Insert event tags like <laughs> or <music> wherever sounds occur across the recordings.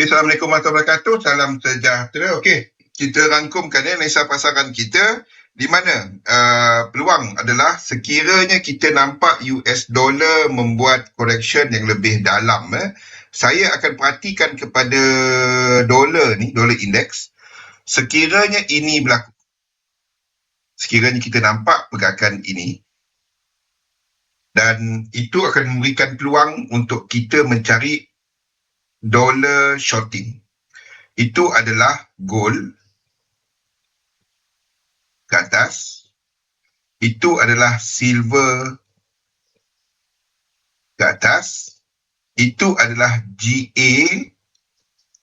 Okay, Assalamualaikum warahmatullahi wabarakatuh. Salam sejahtera. Okey, kita rangkumkan ya analisa pasaran kita di mana uh, peluang adalah sekiranya kita nampak US dollar membuat correction yang lebih dalam eh, saya akan perhatikan kepada dolar ni, dolar index sekiranya ini berlaku sekiranya kita nampak pergerakan ini dan itu akan memberikan peluang untuk kita mencari dollar shorting. Itu adalah gold ke atas. Itu adalah silver ke atas. Itu adalah GA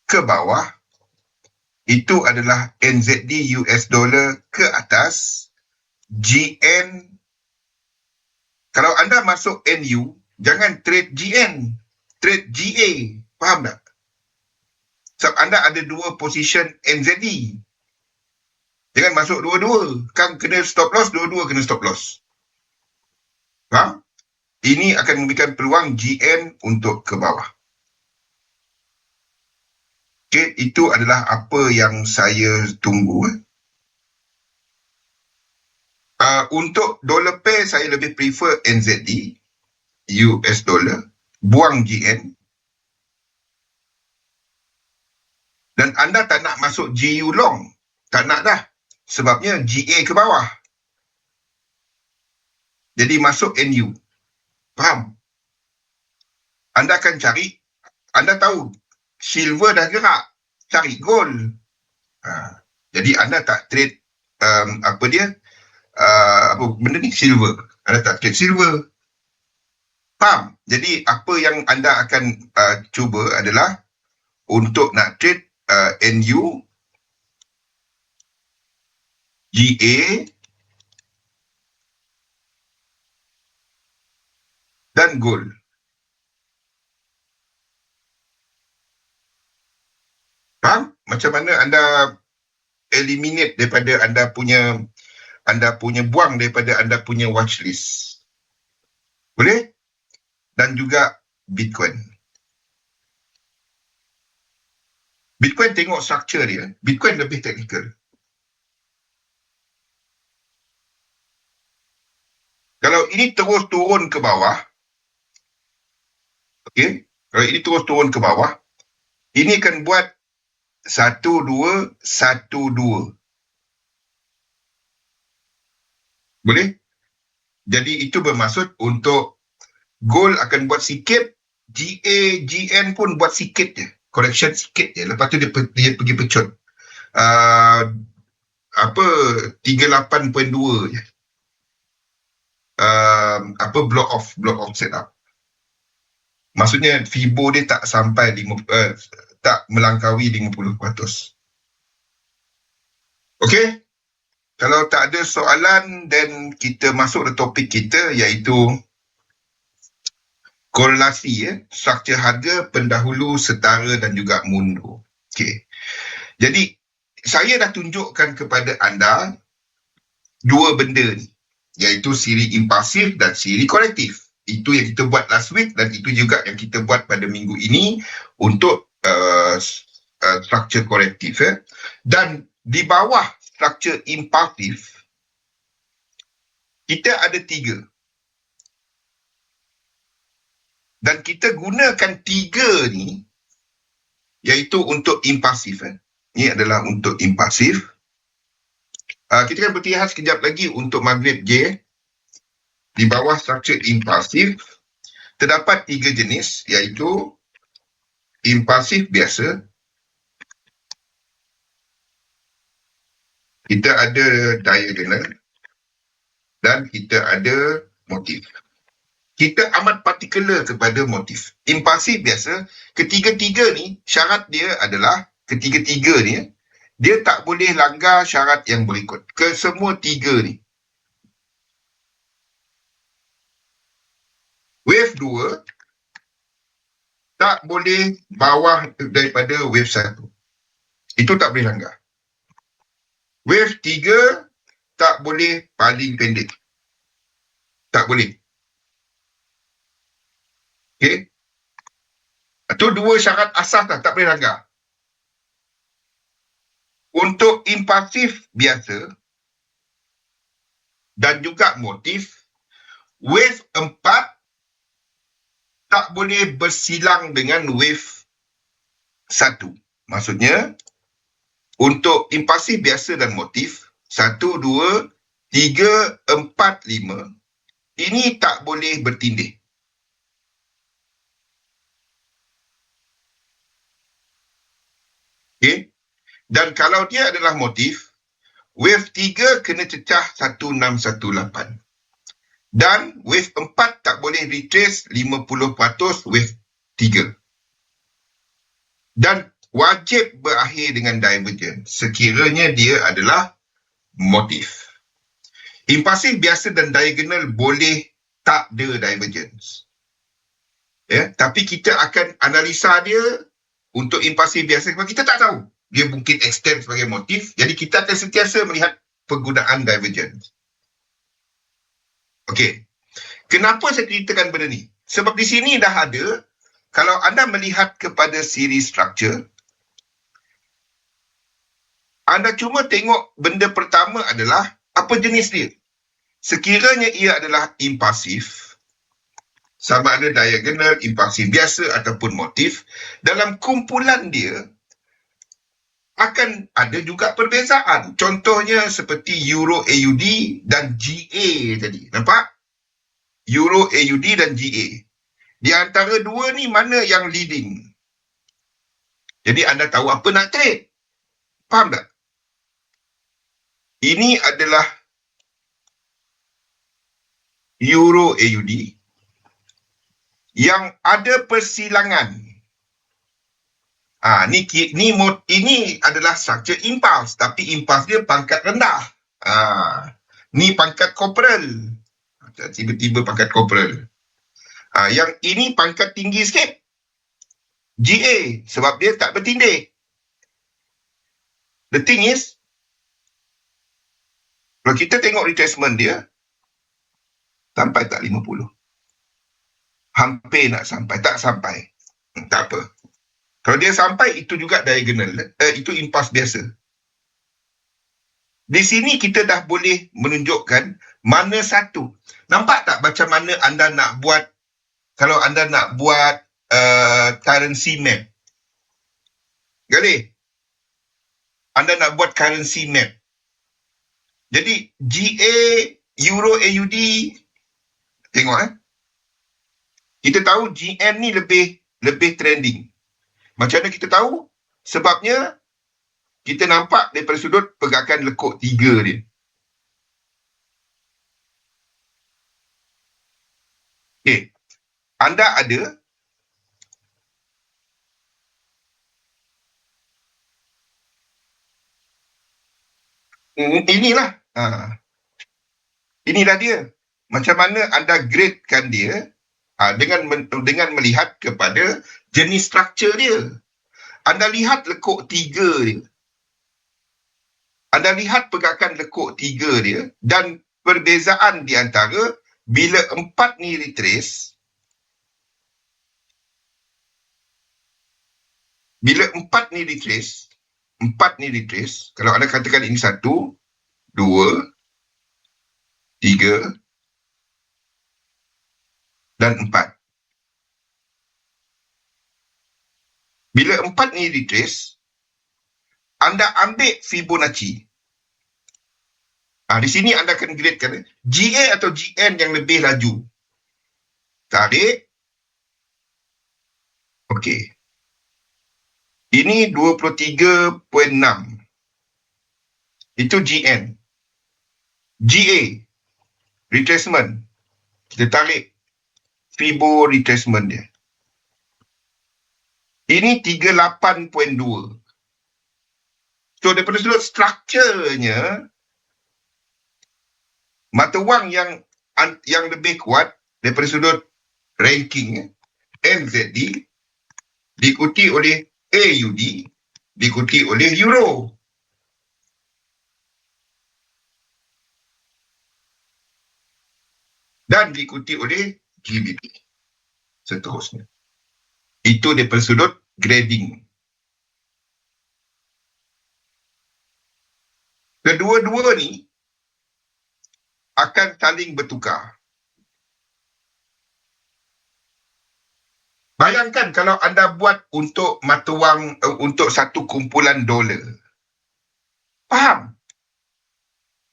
ke bawah. Itu adalah NZD US dollar ke atas. GN kalau anda masuk NU jangan trade GN trade GA faham tak? Sebab anda ada dua position NZD jangan masuk dua-dua. Kan kena stop loss dua-dua kena stop loss. Faham? Ini akan memberikan peluang GN untuk ke bawah. Okay, itu adalah apa yang saya tunggu. Eh. Uh, untuk dollar pair saya lebih prefer NZD US dollar. Buang GN dan anda tak nak masuk GU long. Tak nak dah. Sebabnya GA ke bawah. Jadi masuk NU faham? Anda akan cari anda tahu silver dah gerak. Cari gold. Ha. jadi anda tak trade um, apa dia uh, apa benda ni? Silver. Anda tak trade silver. Faham? Jadi apa yang anda akan uh, cuba adalah untuk nak trade uh, NU GA dan gold faham macam mana anda eliminate daripada anda punya anda punya buang daripada anda punya watch list. Boleh? Dan juga Bitcoin. Bitcoin tengok structure dia. Bitcoin lebih teknikal. Kalau ini terus turun ke bawah, okay, kalau ini terus turun ke bawah, ini akan buat satu dua satu dua Boleh? Jadi itu bermaksud untuk gold akan buat sikit, GA, GN pun buat sikit je. Correction sikit je. Lepas tu dia, dia pergi pecut. Uh, apa, 38.2 je. Uh, apa, block off, block off setup. Maksudnya FIBO dia tak sampai, 5, uh, tak melangkaui 50%. Okay? Kalau tak ada soalan, then kita masuk ke topik kita iaitu korelasi ya, struktur harga pendahulu, setara dan juga mundur. Okay. Jadi, saya dah tunjukkan kepada anda dua benda ni, iaitu siri impulsif dan siri kolektif. Itu yang kita buat last week dan itu juga yang kita buat pada minggu ini untuk uh, uh, struktur kolektif. Ya. Dan di bawah structure impulsif, kita ada tiga. Dan kita gunakan tiga ni, iaitu untuk impulsif. Eh. Ini adalah untuk impulsif. Uh, kita akan bertihas sekejap lagi untuk maghrib J. Di bawah structure impulsif, terdapat tiga jenis, iaitu impulsif biasa, kita ada diagonal dan kita ada motif. Kita amat particular kepada motif. Impulsif biasa, ketiga-tiga ni syarat dia adalah ketiga-tiga ni dia tak boleh langgar syarat yang berikut. Ke semua tiga ni. Wave 2 tak boleh bawah daripada wave 1. Itu tak boleh langgar. Wave tiga tak boleh paling pendek. Tak boleh. Okay. Itu dua syarat asas lah, tak boleh langgar. untuk impulsif biasa dan juga motif, wave 4 tak boleh bersilang dengan wave 1. Maksudnya, untuk impulsif biasa dan motif, 1, 2, 3, 4, 5, ini tak boleh bertindih. Okay. Dan kalau dia adalah motif, wave 3 kena cecah 1618. Dan wave 4 tak boleh retrace 50% wave 3. Dan wajib berakhir dengan divergent sekiranya dia adalah motif. Impulsif biasa dan diagonal boleh tak ada divergence. Ya, tapi kita akan analisa dia untuk impulsif biasa sebab kita tak tahu dia mungkin extend sebagai motif. Jadi kita akan sentiasa melihat penggunaan divergence. Okey. Kenapa saya ceritakan benda ni? Sebab di sini dah ada kalau anda melihat kepada series structure anda cuma tengok benda pertama adalah apa jenis dia. Sekiranya ia adalah impulsif, sama ada diagonal, impulsif biasa ataupun motif, dalam kumpulan dia akan ada juga perbezaan. Contohnya seperti Euro AUD dan GA tadi. Nampak? Euro AUD dan GA. Di antara dua ni mana yang leading? Jadi anda tahu apa nak trade. Faham tak? Ini adalah Euro AUD yang ada persilangan. Ah, ni ni mod ini adalah structure impulse tapi impulse dia pangkat rendah. Ah, ni pangkat corporal. Tiba-tiba pangkat corporal. Ah, yang ini pangkat tinggi sikit. GA sebab dia tak bertindih. The thing is kalau kita tengok retracement dia, sampai tak 50. Hampir nak sampai, tak sampai. Tak apa. Kalau dia sampai, itu juga diagonal. Eh, itu impas biasa. Di sini kita dah boleh menunjukkan mana satu. Nampak tak macam mana anda nak buat, kalau anda nak buat uh, currency map. Gali? Anda nak buat currency map. Jadi GA, Euro AUD, tengok eh. Kita tahu GN ni lebih lebih trending. Macam mana kita tahu? Sebabnya kita nampak daripada sudut pergerakan lekuk tiga dia. Okay. Anda ada Hmm, inilah. Ha. Inilah dia. Macam mana anda gradekan dia ha, dengan dengan melihat kepada jenis struktur dia. Anda lihat lekuk tiga dia. Anda lihat pergerakan lekuk tiga dia dan perbezaan di antara bila empat ni retrace bila empat ni retrace empat ni retrace. Kalau anda katakan ini satu, dua, tiga, dan empat. Bila empat ni retrace, anda ambil Fibonacci. Ha, di sini anda akan gradekan GA atau GN yang lebih laju. Tarik. Okey. Ini 23.6. Itu GN. GA. Retracement. Kita tarik Fibo retracement dia. Ini 38.2. So daripada sudut strukturnya mata wang yang yang lebih kuat daripada sudut ranking NZD diikuti oleh AUD diikuti oleh Euro. Dan diikuti oleh GBP. Seterusnya. Itu daripada sudut grading. kedua-dua ni akan saling bertukar. Bayangkan kalau anda buat untuk mata wang uh, untuk satu kumpulan dolar. Faham?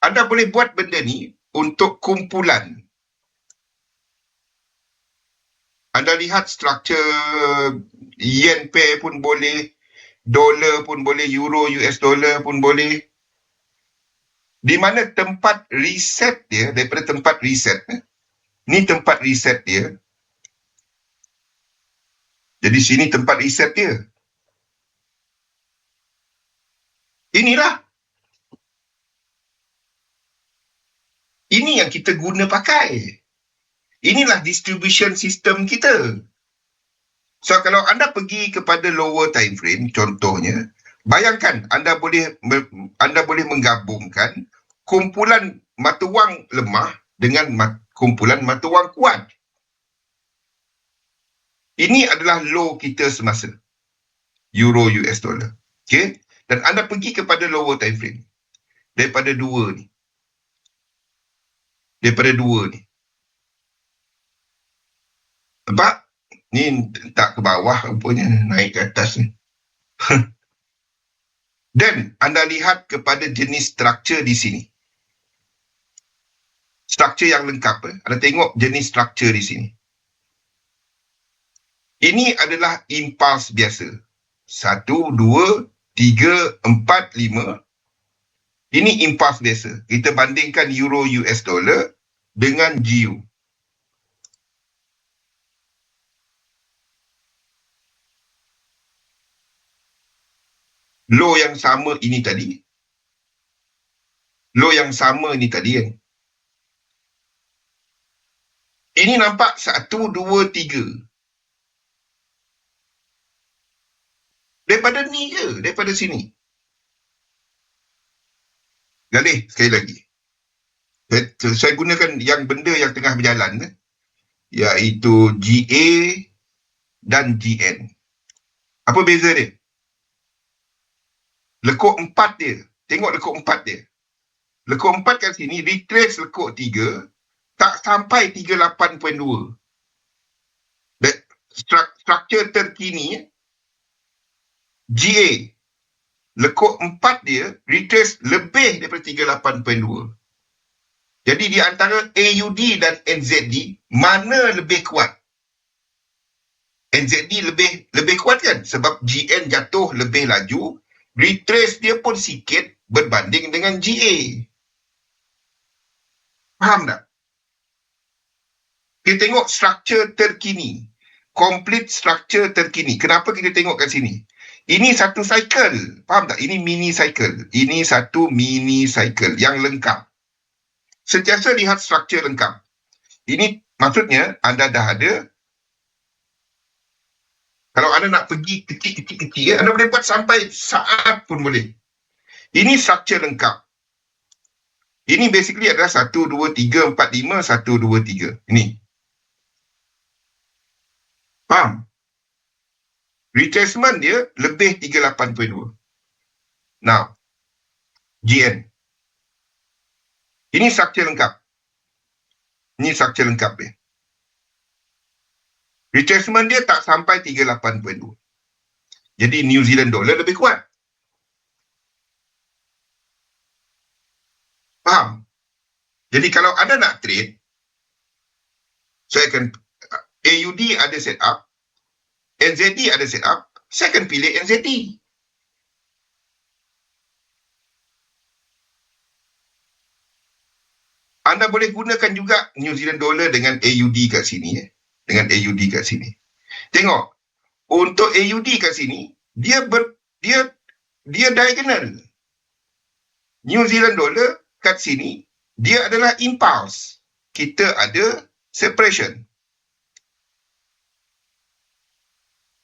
Anda boleh buat benda ni untuk kumpulan. Anda lihat struktur yen pair pun boleh, dolar pun boleh, euro US dollar pun boleh. Di mana tempat reset dia daripada tempat reset. Eh? Ni tempat reset dia. Jadi sini tempat riset dia. Inilah. Ini yang kita guna pakai. Inilah distribution system kita. So kalau anda pergi kepada lower time frame contohnya, bayangkan anda boleh anda boleh menggabungkan kumpulan mata wang lemah dengan kumpulan mata wang kuat. Ini adalah low kita semasa. Euro US dollar. Okay. Dan anda pergi kepada lower time frame. Daripada dua ni. Daripada dua ni. Nampak? Ni tak ke bawah rupanya. Naik ke atas ni. <laughs> Dan anda lihat kepada jenis struktur di sini. Struktur yang lengkap. Eh? Anda tengok jenis struktur di sini. Ini adalah impuls biasa. Satu, dua, tiga, empat, lima. Ini impuls biasa. Kita bandingkan euro US dollar dengan GU. Low yang sama ini tadi. Low yang sama ini tadi kan. Ini nampak satu, dua, tiga. Daripada ni je, daripada sini. Galih, sekali lagi. Saya, saya gunakan yang benda yang tengah berjalan. Eh, iaitu GA dan GN. Apa beza dia? Lekuk empat dia. Tengok lekuk empat dia. Lekuk empat kat sini, retrace lekuk tiga, tak sampai 38.2. Struktur terkini, eh, GA lekuk empat dia retrace lebih daripada 38.2. Jadi di antara AUD dan NZD mana lebih kuat? NZD lebih lebih kuat kan sebab GN jatuh lebih laju, retrace dia pun sikit berbanding dengan GA. Faham tak? Kita tengok struktur terkini. Complete struktur terkini. Kenapa kita tengok kat sini? Ini satu cycle. Faham tak? Ini mini cycle. Ini satu mini cycle yang lengkap. Sentiasa lihat struktur lengkap. Ini maksudnya anda dah ada kalau anda nak pergi kecil-kecil-kecil, anda boleh buat sampai saat pun boleh. Ini struktur lengkap. Ini basically adalah 1, 2, 3, 4, 5, 1, 2, 3. Ini. Faham? retracement dia lebih 38.2. Now, GN. Ini struktur lengkap. Ini struktur lengkap dia. Retracement dia tak sampai 38.2. Jadi New Zealand dollar lebih kuat. Faham? Jadi kalau ada nak trade, saya akan AUD ada set up, NZD ada set up, saya akan pilih NZD. Anda boleh gunakan juga New Zealand dollar dengan AUD kat sini. Eh? Dengan AUD kat sini. Tengok. Untuk AUD kat sini, dia ber, dia dia diagonal. New Zealand dollar kat sini, dia adalah impulse. Kita ada separation.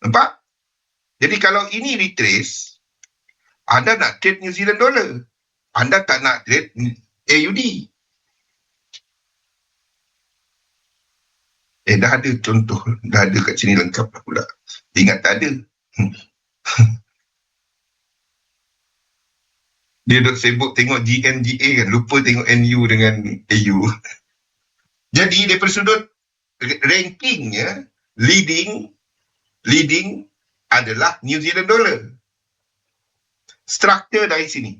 Nampak? Jadi kalau ini retrace, anda nak trade New Zealand dollar. Anda tak nak trade AUD. Eh, dah ada contoh. Dah ada kat sini lengkap pula. Ingat tak ada. <laughs> Dia duk sibuk tengok GNGA kan. Lupa tengok NU dengan AU. <laughs> Jadi daripada sudut rankingnya, leading leading adalah New Zealand dollar. Struktur dari sini.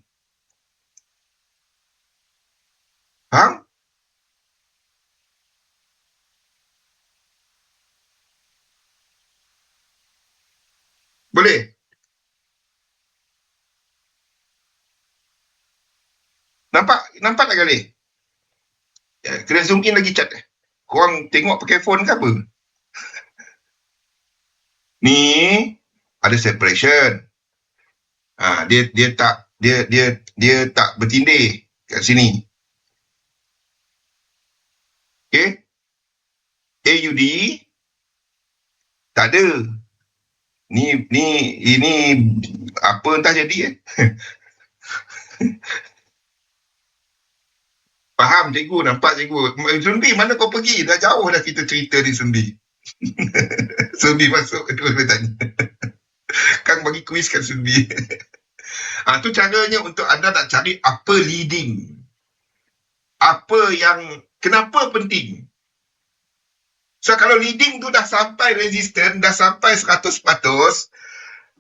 Faham? Boleh? Nampak? Nampak tak kali? Ya, kena zoom in lagi chat. Korang tengok pakai phone ke apa? <laughs> Ni ada separation. Ha, dia dia tak dia dia dia tak bertindih kat sini. Okay? AUD tak ada. Ni ni ini apa entah jadi eh. <laughs> Faham cikgu, nampak cikgu. Sundi, mana kau pergi? Dah jauh dah kita cerita ni Sundi. <laughs> Sundi masuk, <laughs> kedua dia tanya. Kang bagi kuis kan Sundi. ha, tu caranya untuk anda nak cari apa leading. Apa yang, kenapa penting? So kalau leading tu dah sampai resistant, dah sampai 100%,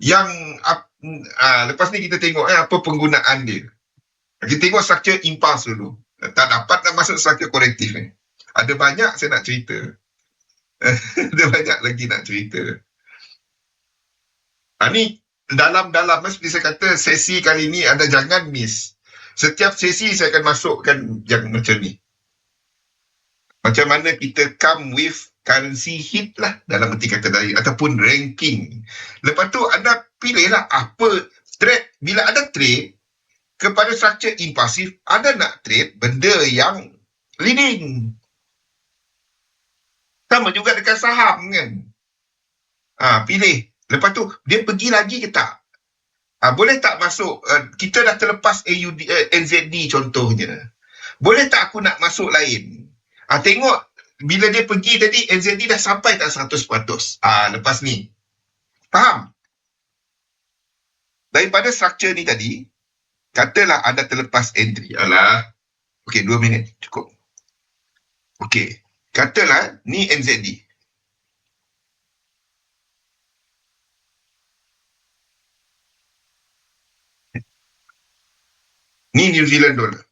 yang uh, lepas ni kita tengok eh, apa penggunaan dia. Kita tengok structure impulse dulu tak dapat nak masuk struktur korektif ni. Ada banyak saya nak cerita. <laughs> Ada banyak lagi nak cerita. Ha, ni dalam-dalam seperti saya kata sesi kali ni anda jangan miss. Setiap sesi saya akan masukkan yang macam ni. Macam mana kita come with currency hit lah dalam erti kata tadi ataupun ranking. Lepas tu anda pilihlah apa trade. Bila ada trade, kepada struktur impulsif, ada nak trade benda yang leading. Sama juga dengan saham kan. Ha, pilih. Lepas tu, dia pergi lagi ke tak? Ha, boleh tak masuk, uh, kita dah terlepas AUD, uh, eh, NZD contohnya. Boleh tak aku nak masuk lain? Ha, tengok, bila dia pergi tadi, NZD dah sampai tak 100%. Ha, lepas ni. Faham? Daripada struktur ni tadi, katalah anda terlepas entry. Alah. Okey, dua minit. Cukup. Okey. Katalah ni NZD. Ni New Zealand dollar.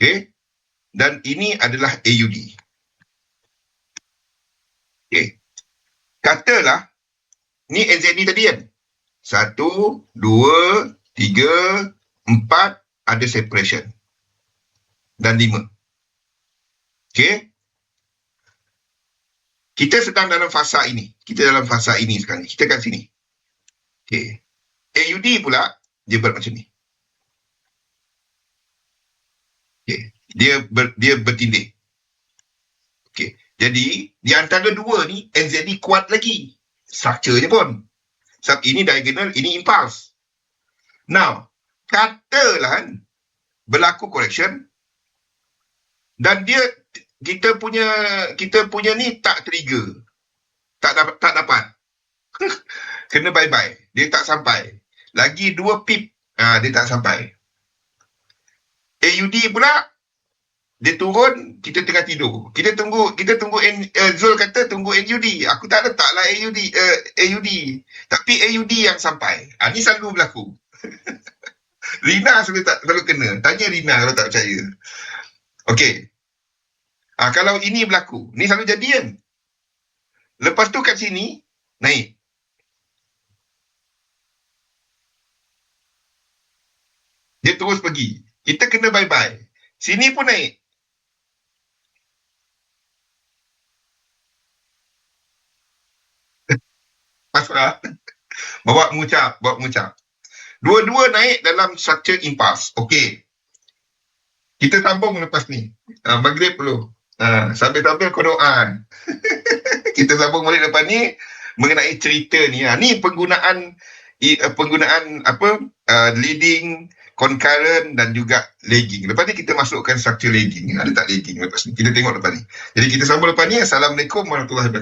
Okey. Dan ini adalah AUD. Okey. Katalah ni NZD tadi kan. Satu, dua, tiga, empat ada separation. Dan lima. Okay. Kita sedang dalam fasa ini. Kita dalam fasa ini sekarang. Kita kat sini. Okay. AUD pula, dia buat macam ni. Okay. Dia ber, dia bertindih. Okay. Jadi, di antara dua ni, NZD kuat lagi. Structure je pun. Sebab ini diagonal, ini impulse. Now, katalah berlaku correction dan dia kita punya kita punya ni tak trigger. Tak dapat tak dapat. <laughs> Kena bye-bye. Dia tak sampai. Lagi dua pip ha, dia tak sampai. AUD pula dia turun, kita tengah tidur. Kita tunggu, kita tunggu uh, Zul kata tunggu NUD. Aku tak letaklah AUD, uh, AUD. Tapi AUD yang sampai. Ha, ni selalu berlaku. <laughs> Rina selalu tak selalu kena. Tanya Rina kalau tak percaya. Okey. Ha, kalau ini berlaku, ni selalu jadi kan? Lepas tu kat sini, naik. Dia terus pergi. Kita kena bye-bye. Sini pun naik. Pasrah. <laughs> Bawa mengucap, bawa mengucap. Dua-dua naik dalam structure impulse. Okey. Kita sambung lepas ni. Uh, maghrib dulu. Uh, sambil-sambil kodoan. <laughs> kita sambung balik lepas ni mengenai cerita ni. Ha. Ni penggunaan uh, penggunaan apa uh, leading, concurrent dan juga lagging. Lepas ni kita masukkan structure lagging. Ada tak lagging lepas ni? Kita tengok lepas ni. Jadi kita sambung lepas ni. Assalamualaikum warahmatullahi wabarakatuh.